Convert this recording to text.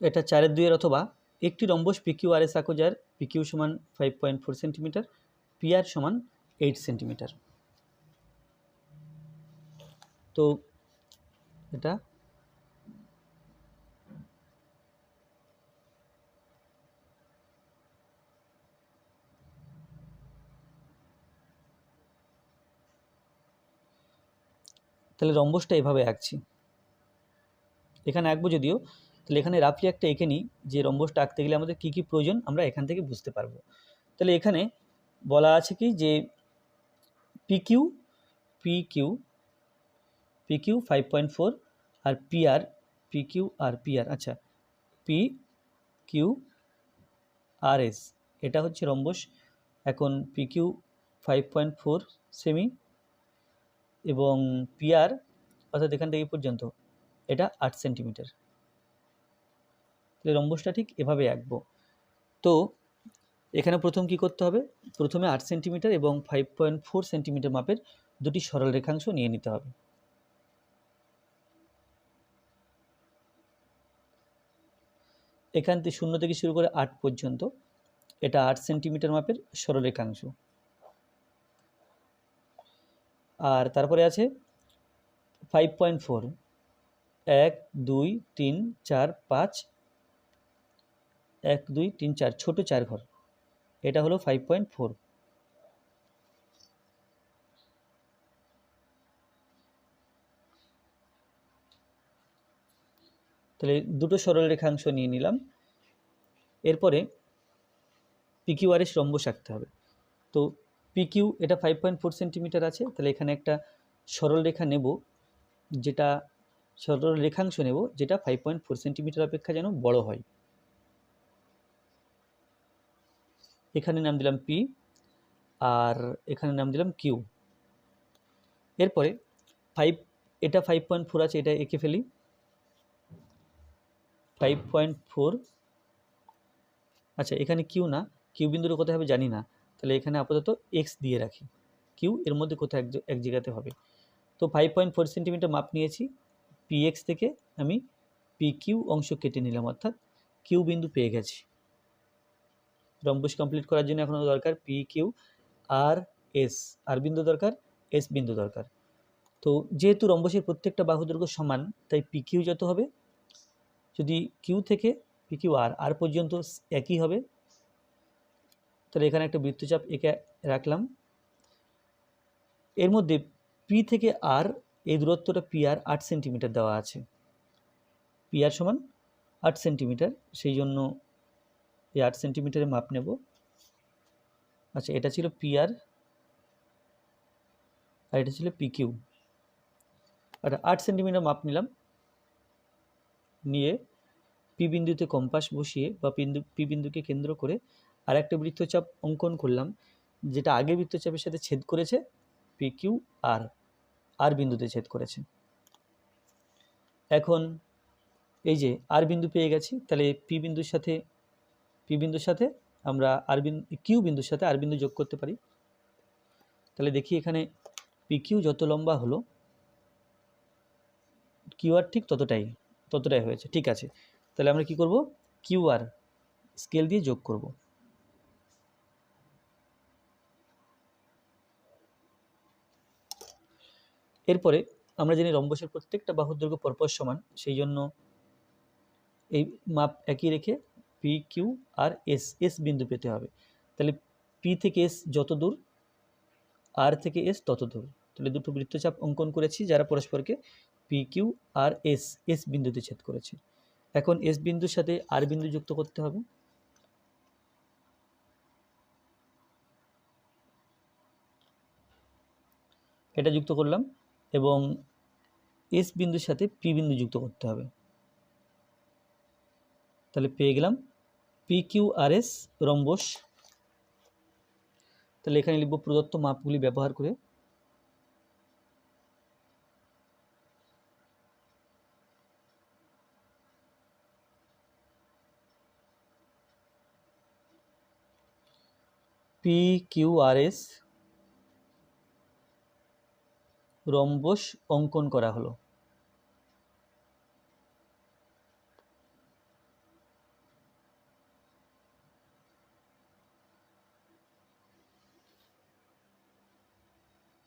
এটা চারের দুইয়ের অথবা একটি রম্বস পিকিউ আর এস আঁকো যার পিকিউ সমান five point four centimetre PR সমান এইট সেন্টিমিটার তো এটা তাহলে রম্বসটা এভাবে আঁকছি। এখানে আঁকবো যদিও তাহলে এখানে রাফলি একটা এঁকে নিই, যে রম্বসটা আঁকতে গেলে আমাদের কী কী প্রয়োজন আমরা এখান থেকে বুঝতে পারব। তাহলে এখানে বলা আছে কি যে P Q P Q P Q five point four আর P R P Q R P R আচ্ছা পি কিউ আর এস এটা হচ্ছে রম্বস, এখন P Q five point four semi এবং পিআর অর্থাৎ এখান থেকে পর্যন্ত, এটা আট সেন্টিমিটার তাহলে রম্বসটা ঠিক এভাবে আঁকবো। তো এখানে প্রথম কি করতে হবে? প্রথমে আট সেন্টিমিটার এবং ফাইভ পয়েন্ট ফোর সেন্টিমিটার মাপের দুটি সরল রেখাংশ নিয়ে নিতে হবে। এখান থেকে শূন্য থেকে শুরু করে আট পর্যন্ত এটা আট সেন্টিমিটার মাপের সরলরেখাংশ আর তারপরে আছে ফাইভ পয়েন্ট ফোর এক, দুই, তিন, চার, পাঁচ এক, দুই, তিন, চার, ছোটো চার ঘর। এটা হলো ফাইভ পয়েন্ট ফোর তাহলে দুটো সরল রেখাংশ নিয়ে নিলাম। এরপরে পিকিউআরএস রম্বস আঁকতে হবে। তো পিকিউ এটা ফাইভ পয়েন্ট ফোর সেন্টিমিটার আছে। তাহলে এখানে একটা সরল রেখা নেব, যেটা সরল রেখাংশ নেব, যেটা ফাইভ পয়েন্ট ফোর সেন্টিমিটার অপেক্ষা যেন বড় হয়। এখানে নাম দিলাম পি আর এখানে নাম দিলাম কিউ এরপরে ফাইভ এটা ফাইভ পয়েন্ট ফোর আছে, এটা এঁকে ফেলি। ফাইভ পয়েন্ট ফোর আচ্ছা এখানে কিউ না কিউ বিন্দুর কোথায় হবে জানি না। তাহলে এখানে আপাতত এক্স দিয়ে রাখি। কিউ এর মধ্যে কোথাও এক এক জায়গাতে হবে। তো ফাইভ পয়েন্ট ফোর সেন্টিমিটার মাপ নিয়েছি। পি এক্স থেকে আমি পি কিউ অংশ কেটে নিলাম, অর্থাৎ কিউ বিন্দু পেয়ে গেছি। রম্বস কমপ্লিট করার জন্য এখনও দরকার পি কিউ আর এস আর বিন্দু দরকার এস বিন্দু দরকার। তো যেহেতু রম্বসের প্রত্যেকটা বাহু দৈর্ঘ্য সমান, তাই পি কিউ যত হবে, যদি কিউ থেকে পি কিউ আর আর পর্যন্ত একই হবে, তাহলে এখানে একটা বৃত্তচাপ এঁকে রাখলাম। এর মধ্যে পি থেকে আর এই দূরত্বটা পি আর আট সেন্টিমিটার দেওয়া আছে। পি আর সমান আট সেন্টিমিটার সেই জন্য এই আট সেন্টিমিটারে মাপ নেব। আচ্ছা এটা ছিল পি আর আর এটা ছিল পি কিউ আচ্ছা আট সেন্টিমিটার মাপ নিলাম। নিয়ে পি বিন্দুতে কম্পাস বসিয়ে বা বিন্দু পি বিন্দুকে কেন্দ্র করে আর একটা বৃত্তচাপ অঙ্কন করলাম, যেটা আগে বৃত্তচাপের সাথে ছেদ করেছে পি কিউ আর আর বিন্দুতে ছেদ করেছে। এখন এই যে আর বিন্দু পেয়ে গেছি, তাহলে পি বিন্দুর সাথে পি বিন্দুর সাথে আমরা আর কিউ বিন্দুর সাথে আর বিন্দু যোগ করতে পারি। তাহলে দেখি এখানে পি কিউ যত লম্বা হলো কিউ আর ঠিক ততটাই ততটাই হয়েছে। ঠিক আছে। তাহলে আমরা কি করব? কিউ আর স্কেল দিয়ে যোগ করব। এরপরে আমরা জানি রম্বসের প্রত্যেকটা বাহুর পরপর সমান, সেই জন্য এই মাপ একই রেখে P Q R S S বিন্দু পেতে হবে। তাহলে পি থেকে এস যত দূর আর থেকে এস তত দূর। তাহলে দুটো বৃত্তচাপ অঙ্কন করেছি যারা পরস্পরকে P Q R S S বিন্দুতে ছেদ করেছে। এখন এস বিন্দুর সাথে আর বিন্দু যুক্ত করতে হবে। এটা যুক্ত করলাম এবং এস বিন্দুর সাথে পি বিন্দু যুক্ত করতে হবে। তাহলে পেয়ে গেলাম P Q R S rhombus. তাহলে এখানে লিখব প্রদত্ত মাপগুলি ব্যবহার করে। P Q R S rhombus অঙ্কন করা হলো।